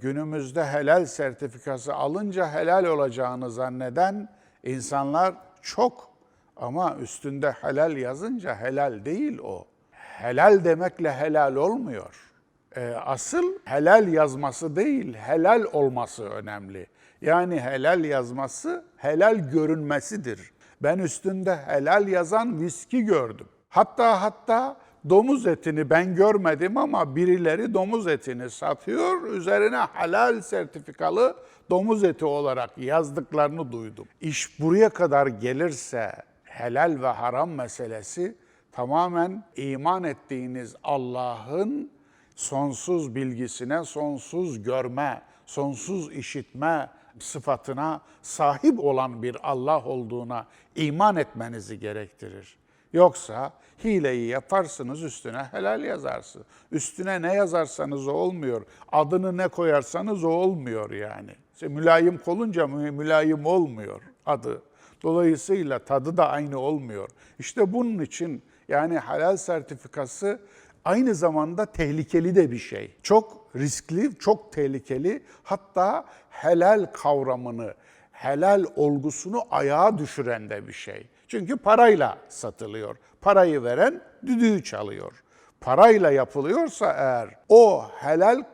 Günümüzde helal sertifikası alınca helal olacağını zanneden insanlar çok. Ama üstünde helal yazınca helal değil o. Helal demekle helal olmuyor. Ee, asıl helal yazması değil, helal olması önemli. Yani helal yazması helal görünmesidir. Ben üstünde helal yazan viski gördüm. Hatta hatta domuz etini ben görmedim ama birileri domuz etini satıyor. Üzerine halal sertifikalı domuz eti olarak yazdıklarını duydum. İş buraya kadar gelirse helal ve haram meselesi tamamen iman ettiğiniz Allah'ın sonsuz bilgisine, sonsuz görme, sonsuz işitme sıfatına sahip olan bir Allah olduğuna iman etmenizi gerektirir. Yoksa hileyi yaparsınız üstüne helal yazarsınız. Üstüne ne yazarsanız o olmuyor. Adını ne koyarsanız o olmuyor yani. İşte mülayim olunca mü- mülayim olmuyor adı. Dolayısıyla tadı da aynı olmuyor. İşte bunun için yani halal sertifikası aynı zamanda tehlikeli de bir şey. Çok riskli, çok tehlikeli. Hatta helal kavramını, helal olgusunu ayağa düşüren de bir şey. Çünkü parayla satılıyor. Parayı veren düdüğü çalıyor. Parayla yapılıyorsa eğer o helal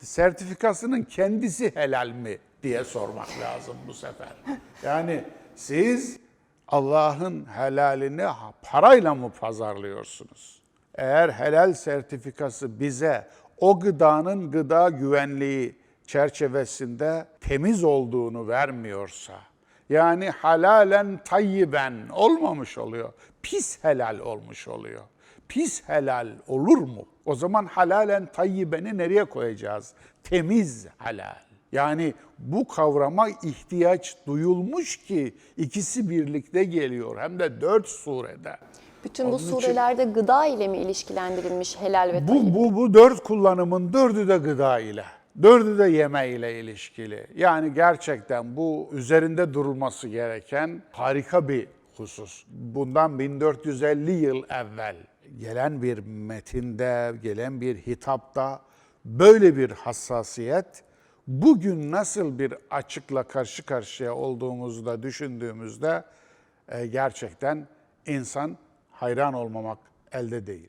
sertifikasının kendisi helal mi diye sormak lazım bu sefer. Yani siz Allah'ın helalini parayla mı pazarlıyorsunuz? Eğer helal sertifikası bize o gıdanın gıda güvenliği çerçevesinde temiz olduğunu vermiyorsa, yani halalen tayyiben olmamış oluyor, pis helal olmuş oluyor. Pis helal olur mu? O zaman halalen tayyibeni nereye koyacağız? Temiz helal. Yani bu kavrama ihtiyaç duyulmuş ki ikisi birlikte geliyor hem de dört surede. Bütün bu Onun için- surelerde gıda ile mi ilişkilendirilmiş helal ve tayyib? Bu, bu, bu dört kullanımın dördü de gıda ile, dördü de yeme ile ilişkili. Yani gerçekten bu üzerinde durulması gereken harika bir husus. Bundan 1450 yıl evvel gelen bir metinde, gelen bir hitapta böyle bir hassasiyet bugün nasıl bir açıkla karşı karşıya olduğumuzu da düşündüğümüzde e, gerçekten insan hayran olmamak elde değil.